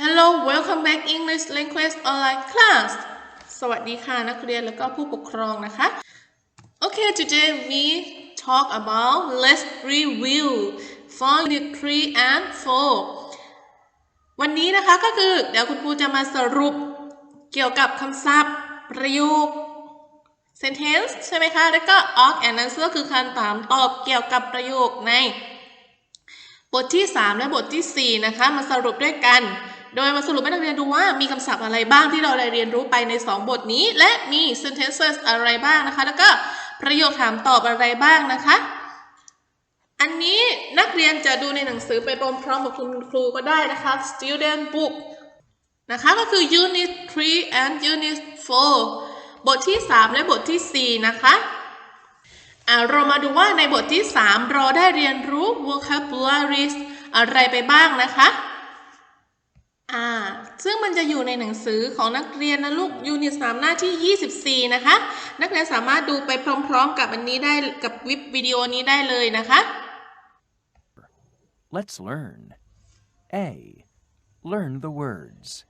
Hello welcome back English language online class สวัสดีค่ะนักเรียนแล้วก็ผู้ปกครองนะคะ Okay today we talk about let's review for unit 3 and 4 วันนี้นะคะก็คือเดี๋ยวคุณครูจะมาสรุปเกี่ยวกับคำศัพท์ประโยค sentence ใช่ไหมคะ แล้วก็ ask and answer คือคำถามตอบเกี่ยวกับประโยคในบทที่ 3 และบททีสี่4 นะคะ มาสรุปด้วยกัน โดยมาสรุปให้นักเรียนดูว่ามีคำศัพท์อะไรบ้างที่เราได้เรียนรู้ไปใน 2 บทนี้ และมี sentences อะไรบ้างนะคะ แล้วก็ประโยคถามตอบอะไรบ้างนะคะ อันนี้นักเรียนจะดูในหนังสือไปพร้อมๆกับคุณครูก็ได้นะคะ student book นะคะก็คือ unit 3 and unit 4 บทที่ 3 และบททีสี่4 นะคะอะเรามาดูว่าในบทที่ 3 เราได้เรียนรู้ vocabularies อะไรไปบ้างนะคะ อ่า ซึ่งมันจะอยู่ในหนังสือของนักเรียนนะลูก unit 3หน้าที่ 24 นะคะ นักเรียนสามารถดูไปพร้อมๆ กับอันนี้ได้กับวิปวิดีโอนี้ได้เลยนะคะ Let's learn. A. Learn the words.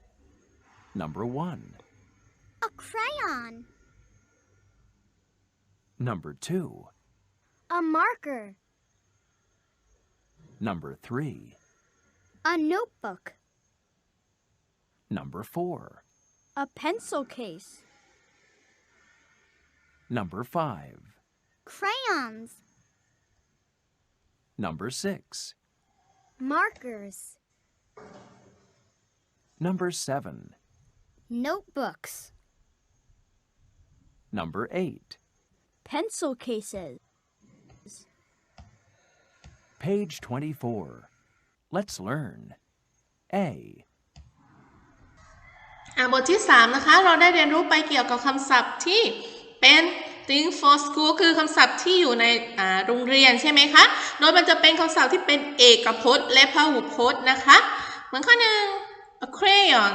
Number one. A crayon. Number two. A marker. Number three. A notebook. Number four. A pencil case. Number five. Crayons. Number six. Markers. Number seven. Notebooks. Number eight. Pencil cases. Page 24. Let's learn. A. บทที่ 3 นะคะ เราได้เรียนรู้ไปเกี่ยวกับคำศัพท์ที่เป็น thing for school คือคำศัพท์ที่อยู่ในโรงเรียนใช่ไหมคะ โดยมันจะเป็นคำศัพท์ที่เป็นเอกพจน์ และพหุพจน์นะคะ เหมือนข้อหนึ่ง a crayon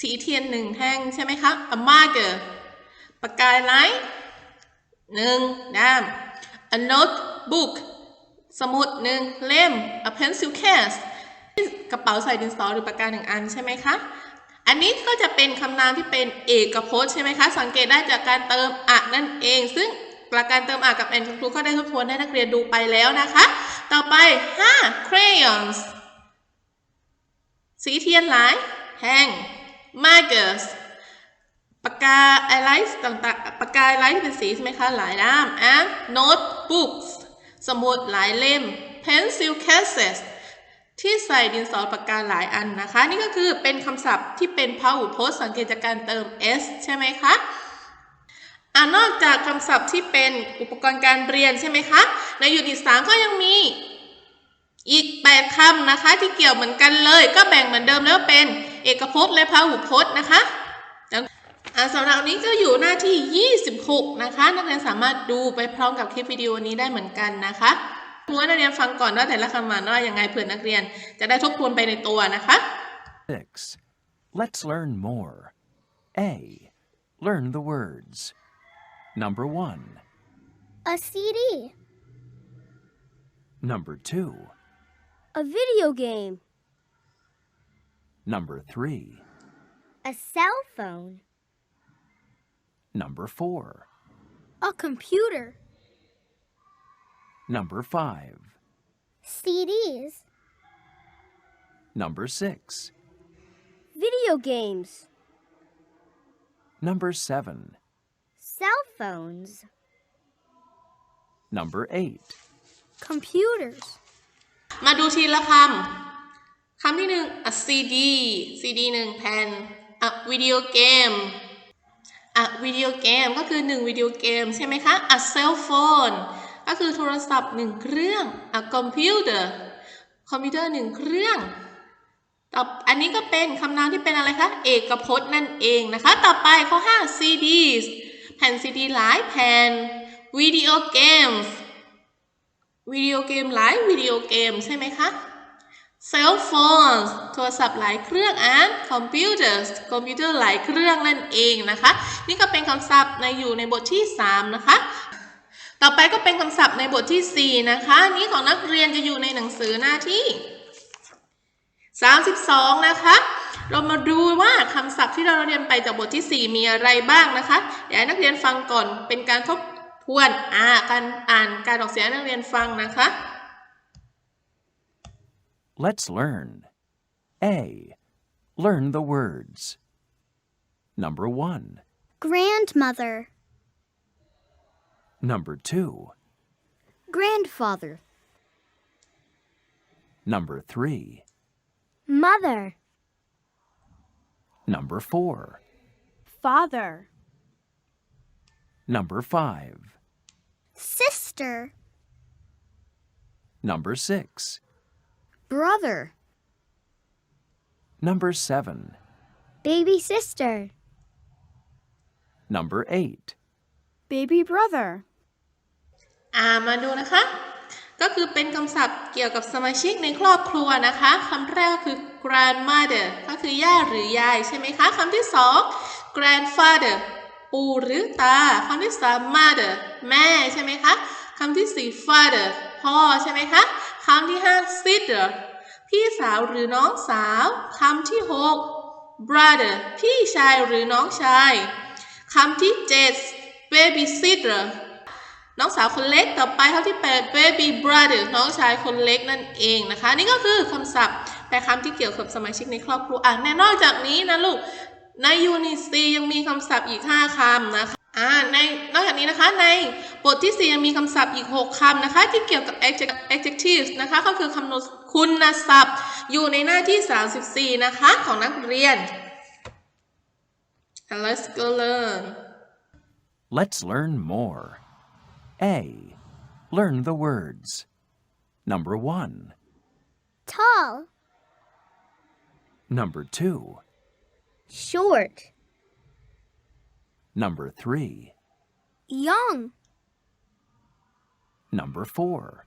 สีเทียนหนึ่งแท่งใช่ไหมคะ a marker ปากกาไลท์หนึ่งด้าม a notebook สมุดหนึ่งเล่ม a pencil case กระเป๋าใส่ดินสอหรือปากกาหนึ่งอันใช่ไหมคะ อันนี้ก็จะเป็นคำนามที่เป็นเอกพจน์ใช่ไหมคะ สังเกตได้จากการเติมอะนั่นเอง ซึ่งหลักการเติมอะกับแอนคุณครูก็ได้ทบทวนให้นักเรียนดูไปแล้วนะคะ ต่อไป 5 crayons สีเทียนหลายแท่ง markers ปากกาไอไลท์ต่างๆปากกาไอไลท์ที่เป็นสีใช่ไหมคะ หลายด้าม and notebooks สมุดหลายเล่ม pencil cases ที่ใส่ดินสอปากกาหลายอันนะคะ นี่ก็คือเป็นคำศัพท์ที่เป็นพหุพจน์สังเกตจากการเติม s ใช่ไหมคะอ่านอกจากคำศัพท์ที่เป็นอุปกรณ์การเรียนใช่ไหมคะ ในยูนิต3ก็ยังมีอีก 8คำนะคะที่เกี่ยวเหมือนกันเลย ก็แบ่งเหมือนเดิมแล้วเป็นเอกพจน์และพหุพจน์นะคะสำหรับนี้ก็อยู่หน้าที่ 26 นะคะ นักเรียนสามารถดูไปพร้อมกับคลิปวิดีโอนี้ได้เหมือนกันนะคะ รูให้นักเรียนฟังก่อนว่าแต่ละคำมันว่ายังไงเผื่อนักเรียนจะได้ทบทวนไปในตัวนะคะ Six. Let's learn more. A. Learn the words. Number one. A CD. Number two. A video game. Number three. A cell phone. Number four. A computer. Number five. CDs. Number six. Video games. Number seven. Cell phones. Number eight. Computers. มาดูทีละคำ คำที่หนึ่ง a CD CD หนึ่งแผ่น a video game a video game ก็คือหนึ่งวิดีโอเกมใช่ไหมคะ a cell phone ก็ คือโทรศัพท์หนึ่งเครื่อง a computer คอมพิวเตอร์หนึ่งเครื่องต่ออันนี้ก็เป็นคำนามที่เป็นอะไรคะ เอกพจน์นั่นเองนะคะ ต่อไปข้อ5 CDs แผ่นซีดีหลายแผ่น video games วิดีโอเกมหลายวิดีโอเกมใช่ไหมคะ cell phones โทรศัพท์หลายเครื่อง and computers คอมพิวเตอร์หลายเครื่องนั่นเองนะคะ นี่ก็เป็นคำศัพท์ในอยู่ในบทที่ 3 นะคะ ต่อไปก็เป็นคำศัพท์ในบทที่ 4 นะคะ นี้ของนักเรียนจะอยู่ในหนังสือหน้าที่ 32 นะคะ เรามาดูว่าคำศัพท์ที่เราเรียนไปจากบทที่ 4 มีอะไรบ้างนะคะอยากให้นักเรียนฟังก่อนเป็นการทบทวนอ่าการอ่านการออกเสียงให้นักเรียนฟังนะคะ Let's learn. A. Learn the words. Number 1. Grandmother. Number 2. Grandfather. Number 3. Mother. Number 4. Father. Number 5. Sister. Number 6. Brother. Number 7. Baby sister. Number 8. Baby brother. อ่ามาดูนะคะ ก็คือเป็นคำศัพท์เกี่ยวกับสมาชิกในครอบครัวนะคะคำแรกก็คือ grandmother ก็คือย่าหรือยายใช่ไหมคะคำที่สอง grandfather ปู่หรือตาคำที่สาม mother แม่ใช่ไหมคะคำที่สี่ father พ่อใช่ไหมคะคำที่ห้า sister พี่สาวหรือน้องสาวคำที่หก brother พี่ชายหรือน้องชายคำที่เจ็ด baby sister น้องสาวคนเล็กต่อไปคำที่ 8 baby brother น้องชายคนเล็กนั่นเองนะคะ นี่ก็คือคำศัพท์แปลคำที่เกี่ยวกับสมาชิกในครอบครัวอะแน่นอกจากนี้นะลูกในยูนิซียังมีคำศัพท์อีก 5คำนะคะอ่าในนอกจากนี้นะคะในบทที่ 4 ยังมีคำศัพท์อีก 6คำนะคะ ที่เกี่ยวกับ adjectives นะคะ ก็คือคำนคุณศัพท์ อยู่ในหน้าที่ 34 นะคะ ของนักเรียน And let's go learn Let's learn more. A. Learn the words. Number 1. Tall. Number 2. Short. Number 3. Young. Number 4.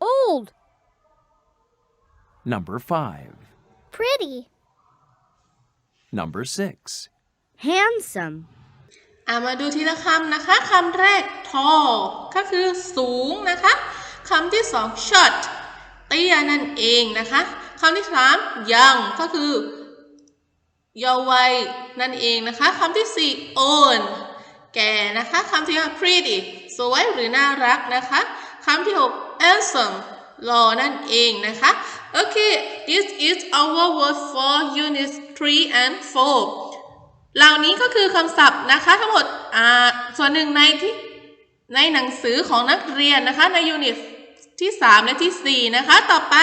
Old. Number 5. Pretty. Number 6. Handsome. อามาดูทีละคำนะคะคำแรก tall ก็คือสูงนะคะคำที่สอง short เตี้ยนั่นเองนะคะคำที่สาม young ก็คือเยาว์วัยนั่นเองนะคะคำที่สี่ old แก่นะคะคำที่ห้า pretty สวยหรือน่ารักนะคะคำที่หก handsome หล่อนั่นเองนะคะโอเค this is our word for unit 3 and 4 เหล่านี้ก็คือคำศัพท์นะคะทั้งหมดส่วนหนึ่งในที่ในหนังสือของนักเรียนนะคะในยูนิตที่ 3 และที่ 4 นะคะ ต่อไป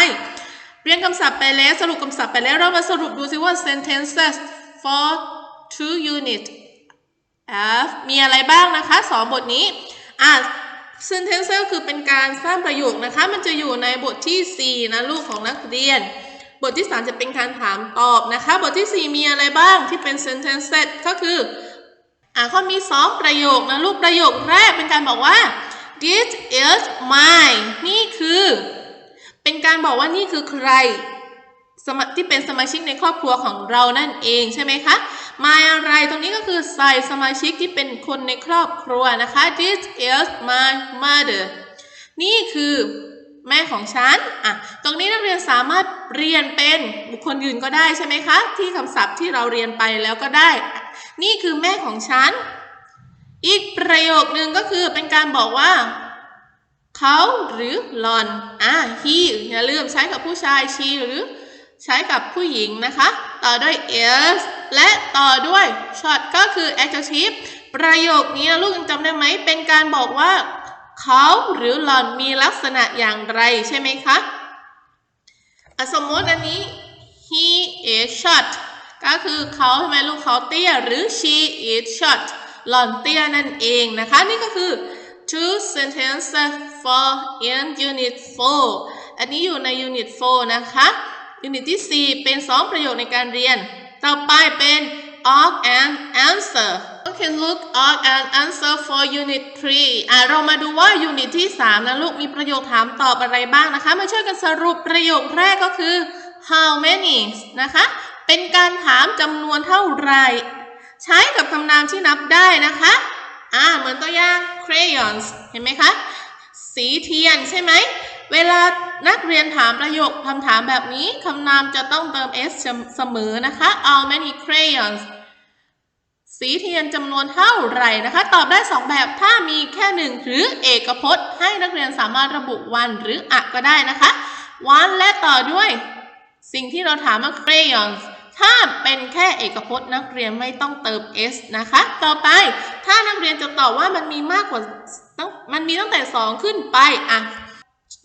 เรียนคำศัพท์ไปแล้วสรุปคำศัพท์ไปแล้วเรามาสรุปดูซิว่า sentences for two unit F มีอะไรบ้างนะคะสองบทนี้อ่า sentence ก็คือเป็นการสร้างประโยคนะคะ มันจะอยู่ในบทที่ 4 นะลูกของนักเรียน บทที่ 3 จะเป็นการถามตอบนะคะ บทที่ 4 มีอะไรบ้างที่เป็น sentence set ก็คือ อ่าเขามี 2 ประโยคนะลูกประโยคแรกเป็นการบอกว่า this is mine นี่คือ เป็นการบอกว่านี่คือใครสมที่เป็นสมาชิกในครอบครัวของเรานั่นเองใช่ไหมคะ my อะไรตรงนี้ก็คือใส่สมาชิกที่เป็นคนในครอบครัวนะคะ this is my mother นี่คือ แม่ของฉันอะตรงนี้นักเรียนสามารถเรียนเป็นบุคคลอื่นก็ได้ใช่ไหมคะ ที่คำศัพท์ที่เราเรียนไปแล้วก็ได้ นี่คือแม่ของฉัน อีกประโยคนึงก็คือเป็นการบอกว่าเขาหรือหลอนอะ he อย่าลืมใช้กับผู้ชาย she หรือใช้กับผู้หญิงนะคะ ต่อด้วย is และต่อด้วย short ก็คือ adjective ประโยคนี้นะลูกยังจำได้ไหม เป็นการบอกว่า เขาหรือหล่อนมีลักษณะอย่างไรใช่ไหมคะสมมติอันนี้ he is short ก็คือเขาใช่ไหมลูกเขาเตี้ยหรือ she is short หล่อนเตี้ยนั่นเองนะคะ นี่ก็คือ two sentences for in unit 4 อันนี้อยู่ใน unit 4 นะคะ unit ที่ 4 เป็น 2 ประโยคในการเรียน ต่อไปเป็น ask and answer Okay look ask and answer for unit 3อะเรามาดูว่า unit ที่ 3 นะลูก มีประโยคถามตอบอะไรบ้างนะคะ มาช่วยกันสรุปประโยคแรกก็คือ how many นะคะ เป็นการถามจำนวนเท่าไหร่ ใช้กับคำนามที่นับได้นะคะ อ่า เหมือนตัวอย่าง crayons เห็นไหมคะ สีเทียนใช่ไหม เวลานักเรียนถามประโยคคำถามแบบนี้คำนามจะต้องเติม s เสมอนะคะ how many crayons สีเทียนจำนวนเท่าไหร่นะคะ ตอบได้ 2 แบบถ้ามีแค่หนึ่งหรือเอกพจน์ ให้นักเรียนสามารถระบุวันหรืออะก็ได้นะคะ วันและต่อด้วย สิ่งที่เราถามว่า crayons ถ้าเป็นแค่เอกพจน์นักเรียนไม่ต้องเติม s นะคะ ต่อไปถ้านักเรียนจะตอบว่ามันมีมากกว่าตั้งมันมีตั้งแต่ 2 ขึ้นไปอะ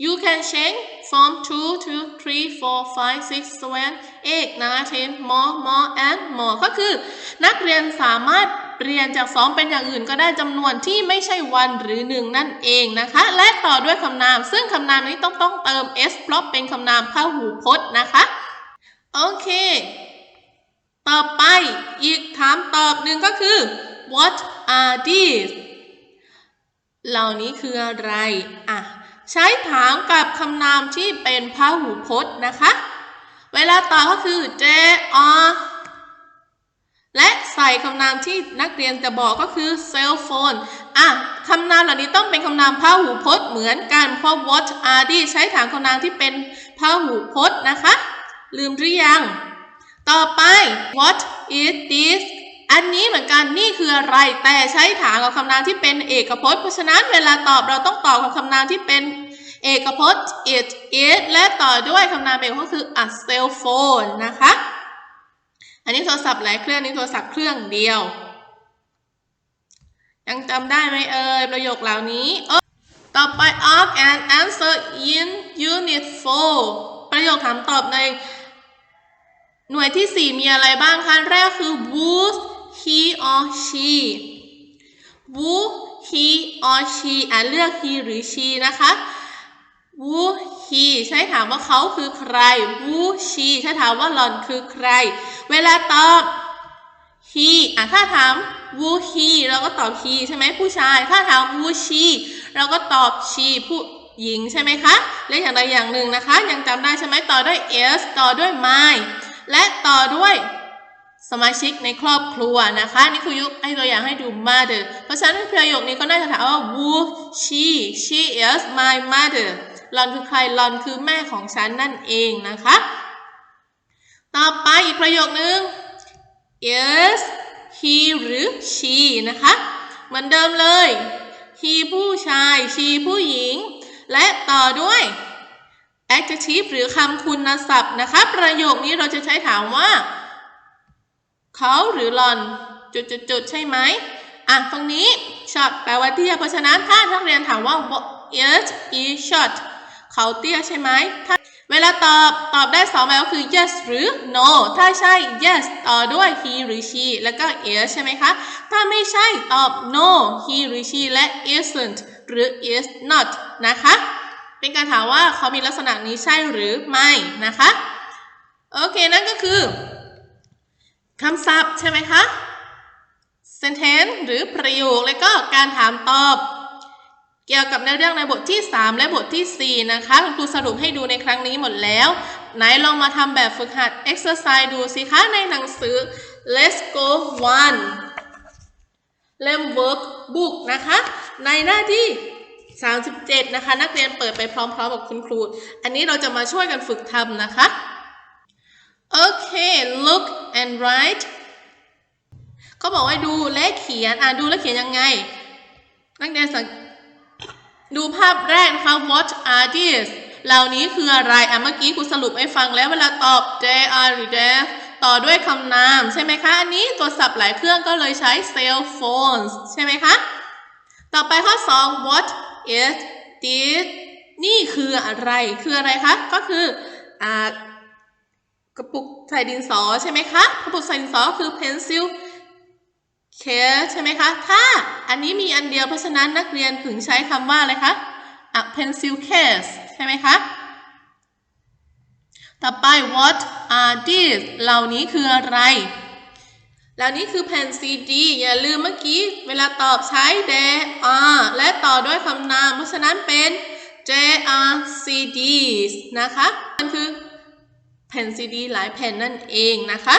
You can change from 2 to 3, 4, 5, 6, 7, 8, 9, 10, more, more, and more ก็คือ นักเรียนสามารถเปลี่ยนจาก 2 เป็นอย่างอื่นก็ได้จำนวนที่ไม่ใช่วันหรือ 1 นั่นเองนะคะ และต่อด้วยคำนาม ซึ่งคำนามนี้ต้องต้องเติม s เพราะเป็นคำนามพหูพจน์นะคะ โอเค ต่อไปอีกถามตอบหนึ่งก็คือ what are these เหล่านี้คืออะไร อะ ใช้ถามกับคำนามที่เป็นพหูพจน์นะคะ เวลาตอบก็คือ they are และใส่คำนามที่นักเรียนจะบอกก็คือ cell phone อะคำนามเหล่านี้ต้องเป็นคำนามพหูพจน์เหมือนกัน เพราะ what are t h e ใช้ถามคำนามที่เป็นพหูพจน์นะคะ ลืมหรือยัง ต่อไป what is this เหมือนกันนี่คืออะไร แต่ใช้ถามกับคำนามที่เป็นเอกพจน์ เพราะฉะนั้นเวลาตอบเราต้องตอบกับคำนามที่เป็นเอกพจน์ it is และต่อด้วยคำนามเอกพจน์ก็คือ a cell phone นะคะ อันนี้โทรศัพท์หลายเครื่องนี้โทรศัพท์เครื่องเดียว ยังจำได้ไหมเอ่ยประโยคเหล่านี้ ต่อไป ask and answer in unit 4 ประโยคถามตอบในหน่วยที่ 4 มีอะไรบ้างคะแรกคือ would he or she would he or she อะเลือก he หรือ she นะคะ would he ใช้ถามว่าเขาคือใคร would she ใช้ถามว่าหล่อนคือใคร เวลาตอบ he อะถ้าถาม would he เราก็ตอบ he ใช่ไหมผู้ชาย ถ้าถาม would she เราก็ตอบ she ผู้หญิงใช่ไหมคะเลือกอย่างใดอย่างหนึ่งนะคะ ยังจำได้ใช่ไหมต่อด้วย s ต่อด้วย my และต่อด้วย สมาชิกในครอบครัวนะคะนี่คือยุคให้ตัวอย่างให้ดู mother เพราะฉะนั้นประโยคนี้ก็น่าจะถามว่า who she she is my mother หลอนคือใครหลอนคือแม่ของฉันนั่นเองนะคะ ต่อไปอีกประโยคนึง is he หรือ she นะคะ เหมือนเดิมเลย he ผู้ชาย she ผู้หญิง และต่อด้วย adjective หรือคำคุณศัพท์นะคะ ประโยคนี้เราจะใช้ถามว่า เขาหรือหลอนจุดๆๆใช่ไหมอะตรงนี้ short แปลว่าเตี้ยเพราะฉะนั้นถ้านักเรียนถามว่า what is he short เขาเตี้ยใช่ไหมถ้าเวลาตอบตอบได้สองแบบก็คือ yes หรือ no ถ้าใช่ yes ต่อด้วย he หรือ she แล้วก็ is ใช่ไหมคะ ถ้าไม่ใช่ตอบ no he หรือ she และ isn't หรือ is not นะคะ เป็นการถามว่าเขามีลักษณะนี้ใช่หรือไม่นะคะ โอเค นั่นก็คือ คำศัพท์ใช่ไหมคะ sentence หรือประโยคและก็การถามตอบ เกี่ยวกับในเรื่องในบทที่ 3 และบทที่ 4 นะคะคุณครูสรุปให้ดูในครั้งนี้หมดแล้ว ไหนลองมาทำแบบฝึกหัด exercise ดูสิคะในหนังสือ let's go one เล่ม workbook นะคะ ในหน้าที่ 37 นะคะ นักเรียนเปิดไปพร้อมๆกับคุณครู อันนี้เราจะมาช่วยกันฝึกทำนะคะ โอเค look and write เขาบอกว่าดูและเขียน อ่าดูและเขียนยังไง นักเรียนสังดูภาพแรกนะคะ what are these เหล่านี้คืออะไร อะเมื่อกี้ครูสรุปให้ฟังแล้วเวลาตอบ they are หรือ they ต่อด้วยคำนามใช่ไหมคะ อันนี้ตัวศัพท์หลายเครื่องก็เลยใช้ cell phones ใช่ไหมคะ ต่อไปข้อ 2 what is this นี่คืออะไร คืออะไรคะ ก็คืออ่า กระปุกใส่ดินสอใช่ไหมคะกระปุกใส่ดินสอคือ pencil case ใช่ไหมคะ ถ้าอันนี้มีอันเดียวเพราะฉะนั้นนักเรียนถึงใช้คำว่าอะไรคะ a pencil case ใช่ไหมคะ ต่อไป what are these เหล่านี้คืออะไรเหล่านี้คือแผ่นซีดีอย่าลืมเมื่อกี้เวลาตอบใช้ there are และต่อด้วยคำนาม เพราะฉะนั้นเป็น there are CDs นะคะ มันคือ แผ่นซีดีหลายแผ่นนั่นเองนะคะ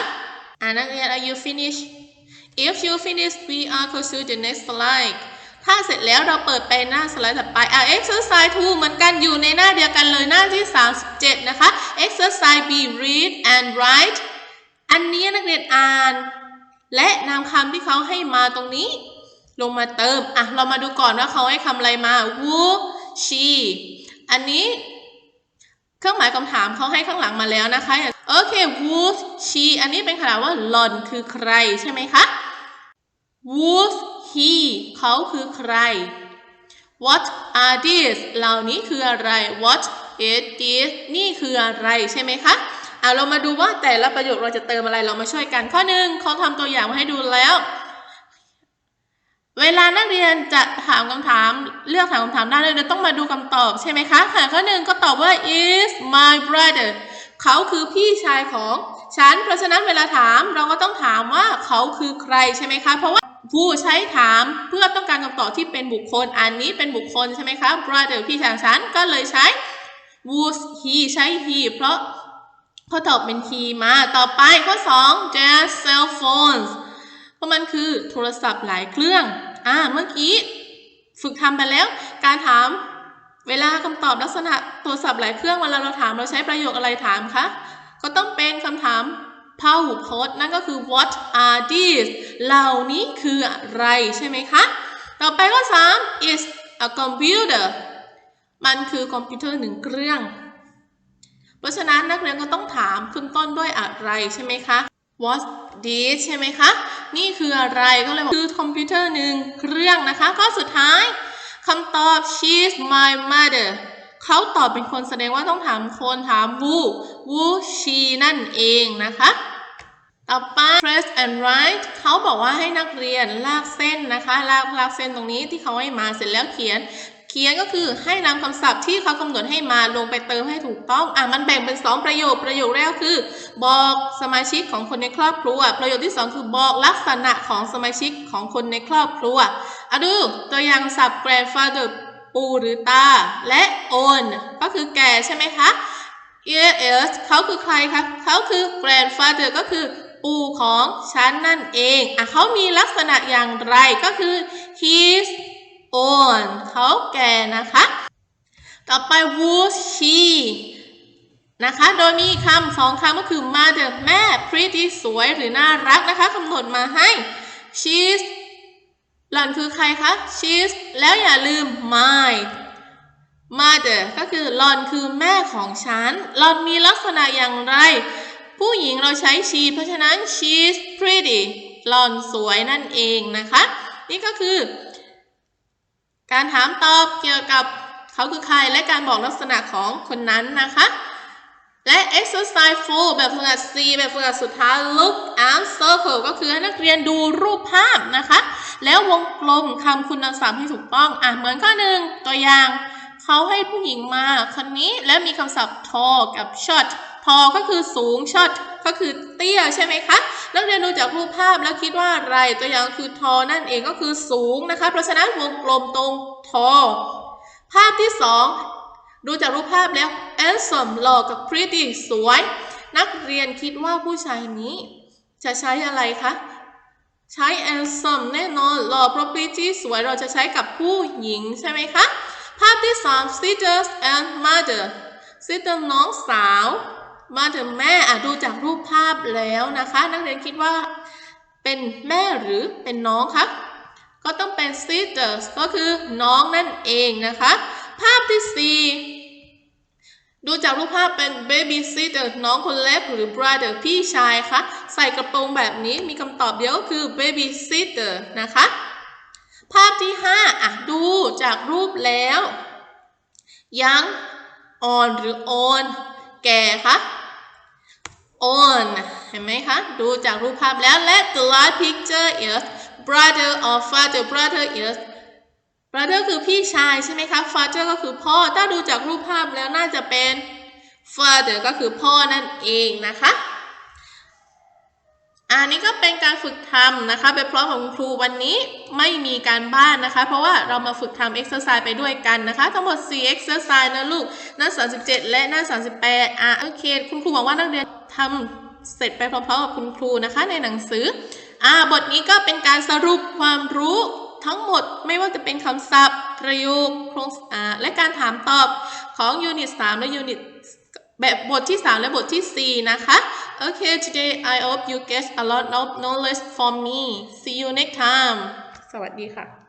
อ่านักเรียน are you finished if you finish we are go to the next slide ถ้าเสร็จแล้วเราเปิดไปหน้าสไลด์ถัดไปอะ exercise 2เหมือนกันอยู่ในหน้าเดียวกันเลยหน้าที่ 37 นะคะ exercise B read and write อันนี้นักเรียนอ่าน และนำคำที่เขาให้มาตรงนี้ ลงมาเติม อะ เรามาดูก่อนว่าเขาให้คำอะไรมา who she อันนี้ เครื่องหมายคำถามเขาให้ข้างหลังมาแล้วนะคะโอเค who she อันนี้เป็นขนาดว่าหล่อนคือใครใช่ไหมคะ who he เขาคือใคร what are these เหล่านี้คืออะไร what is this นี่คืออะไรใช่ไหมคะอะเรามาดูว่าแต่ละประโยคเราจะเติมอะไรเรามาช่วยกันข้อหนึ่งเขาทำตัวอย่างมาให้ดูแล้ว เวลานักเรียนจะถามคำถามเลือกถามคำถามได้เลยเราต้องมาดูคำตอบใช่ไหมคะค่ะข้อหนึ่งก็ตอบว่า is my brother เขาคือพี่ชายของฉัน เพราะฉะนั้นเวลาถามเราก็ต้องถามว่าเขาคือใครใช่ไหมคะ เพราะว่าผู้ใช้ถามเพื่อต้องการคำตอบที่เป็นบุคคล อันนี้เป็นบุคคลใช่ไหมคะ brother พี่ชายฉันก็เลยใช้ would he ใช้ he เพราะข้อตอบเป็น he มา ต่อไปข้อ 2 their cell phones ราะมันคือโทรศัพท์หลายเครื่อง อ่า เมื่อกี้ฝึกทำไปแล้ว การถามเวลาคำตอบลักษณะโทรศัพท์หลายเครื่องเวลาเราถามเราใช้ประโยคอะไรถามคะ ก็ต้องเป็นคำถาม พหูพจน์นั่นก็คือ what are these เหล่านี้คืออะไรใช่ไหมคะ ต่อไปข้อ3 is a computer มันคือคอมพิวเตอร์หนึ่งเครื่อง เพราะฉะนั้นนักเรียนก็ต้องถามขึ้นต้นด้วยอะไรใช่ไหมคะ what this ใช่ไหมคะ นี่คืออะไรก็เลยบอกคือคอมพิวเตอร์หนึ่งเครื่องนะคะ ข้อสุดท้ายคำตอบ she's my mother เขาตอบเป็นคนแสดงว่าต้องถามคนถาม who who she นั่นเองนะคะต่อไป press and write เขาบอกว่าให้นักเรียนลากเส้นนะคะ ลากลากเส้นตรงนี้ที่เขาให้มาเสร็จแล้วเขียน เขียนก็คือให้นำคำศัพท์ที่เขากำหนดให้มาลงไปเติมให้ถูกต้อง อะมันแบ่งเป็น 2 ประโยค ประโยคแรกคือ บอกสมาชิกของคนในครอบครัว ประโยคที่ 2 คือบอกลักษณะของสมาชิกของคนในครอบครัวอะดูตัวอย่างศัพท์ grandfather ปู่หรือตา และ old ก็คือแก่ใช่ไหมคะ yes เขาคือใครคะเขาคือ grandfather ก็คือปู่ของฉันนั่นเอง อะเขามีลักษณะอย่างไรก็คือ he's old เขาแก่นะคะ ต่อไป would she นะคะ โดยมีคำสองคำก็คือ mother แม่ pretty สวยหรือน่ารักนะคะกำหนดมาให้ she's หล่อนคือใครคะ she's แล้วอย่าลืม my mother ก็คือหล่อนคือแม่ของฉันหล่อนมีลักษณะอย่างไร ผู้หญิงเราใช้ she เพราะฉะนั้น she's pretty หล่อนสวยนั่นเองนะคะ นี่ก็คือ การถามตอบเกี่ยวกับเขาคือใครและการบอกลักษณะของคนนั้นนะคะและ exercise 4 แบบฝึกหัด C แบบฝึกหัดสุดท้าย look and circle ก็คือให้นักเรียนดูรูปภาพนะคะ แล้ววงกลมคำคุณศัพท์ให้ถูกต้อง อะ เหมือนข้อหนึ่งตัวอย่าง เขาให้ผู้หญิงมาคนนี้แล้วมีคำศัพท์ tall กับ short tall ก็คือสูง short ก็คือเตี้ยใช่ไหมคะ นักเรียนดูจากรูปภาพแล้วคิดว่าอะไรตัวอย่างคือ tall นั่นเองก็คือสูงนะคะ เพราะฉะนั้นวงกลมตรง tall ภาพที่สองดูจากรูปภาพแล้ว handsome หล่อกับ pretty สวย นักเรียนคิดว่าผู้ชายนี้ จะใช้อะไรคะ ใช้ handsome แน่นอนหล่อเพราะ pretty สวยเราจะใช้กับผู้หญิงใช่ไหมคะ ภาพที่สาม sisters and mother sister น้องสาว mother แม่อะดูจากรูปภาพแล้วนะคะ นักเรียนคิดว่าเป็นแม่หรือเป็นน้องคะก็ต้องเป็น sisters ก็คือน้องนั่นเองนะคะ ภาพที่ 4 ดูจากรูปภาพเป็น baby sister น้องคนเล็กหรือ brother พี่ชายคะใส่กระโปรงแบบนี้มีคำตอบเดียวก็คือ baby sister นะคะ ภาพที่ 5 อะ ดูจากรูปแล้ว ยัง on หรือ on แก่คะ on เห็นไหมคะ ดูจากรูปภาพแล้ว และ the last picture is brother or father brother is brother คือพี่ชายใช่ไหมคะ father ก็คือพ่อ ถ้าดูจากรูปภาพแล้วน่าจะเป็น father ก็คือพ่อนั่นเองนะคะ อันนี้ก็เป็นการฝึกทำนะคะไปพร้อมของคุณครูวันนี้ไม่มีการบ้านนะคะ เพราะว่าเรามาฝึกทำ exercise ไปด้วยกันนะคะ ทั้งหมด4 exercise นะลูก หน้า 37 และหน้า 38อะโอเคคุณครูบอกว่านักเรียนทำเสร็จไปพร้อมๆกับคุณครูนะคะ ในหนังสืออ่าบทนี้ก็เป็นการสรุปความรู้ทั้งหมดไม่ว่าจะเป็นคำศัพท์ ประโยคโครงอ่าและการถามตอบของยูนิต 3 และยูนิต แบบบทที่ 3 และบทที่ 4 นะคะ โอเค today I hope you get a lot of knowledge from me see you next time สวัสดีค่ะ